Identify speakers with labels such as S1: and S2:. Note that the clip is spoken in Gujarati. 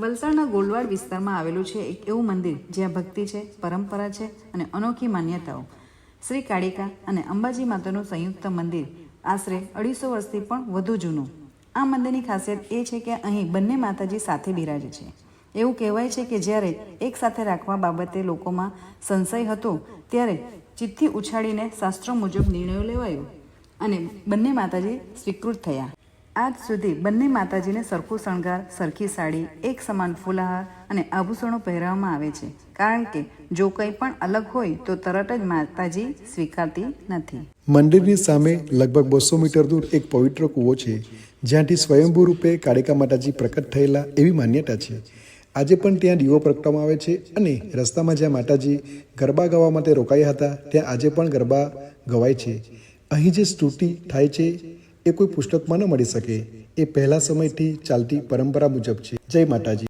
S1: વલસાડના ગોલવાડ વિસ્તારમાં આવેલું છે એક એવું મંદિર જ્યાં ભક્તિ છે, પરંપરા છે અને અનોખી માન્યતાઓ. શ્રી કાળિકા અને અંબાજી માતાનું સંયુક્ત મંદિર આશરે અઢીસો વર્ષથી પણ વધુ જૂનું. આ મંદિરની ખાસિયત એ છે કે અહીં બંને માતાજી સાથે બિરાજે છે. એવું કહેવાય છે કે જ્યારે એક સાથે રાખવા બાબતે લોકોમાં સંશય હતો, ત્યારે ચિઠ્ઠી ઉછાળીને શાસ્ત્રો મુજબ નિર્ણયો લેવાયો અને બંને માતાજી સ્વીકૃત થયા. આજ સુધી બંને માતાજીને સરખો શણગાર, સરખી સાડી, એક સમાન ફૂલહાર અને આભૂષણો પહેરવામાં આવે છે. કારણ કે જો કંઈ પણ અલગ હોય તો તરત જ માતાજી સ્વીકારતી નથી.
S2: મંદિરની સામે લગભગ બસો મીટર દૂર એક પવિત્ર કૂવો છે, જ્યાંથી સ્વયંભૂ રૂપે કાળિકા માતાજી પ્રકટ થયેલા એવી માન્યતા છે. આજે પણ ત્યાં દીવો પ્રગટવામાં આવે છે અને રસ્તામાં જ્યાં માતાજી ગરબા ગાવા માટે રોકાયા હતા, ત્યાં આજે પણ ગરબા ગવાય છે. અહીં જે સ્તુતિ થાય છે એ કોઈ પુસ્તકમાં ન મળી શકે. એ પહેલા સમયથી ચાલતી પરંપરા મુજબ છે. જય માતાજી.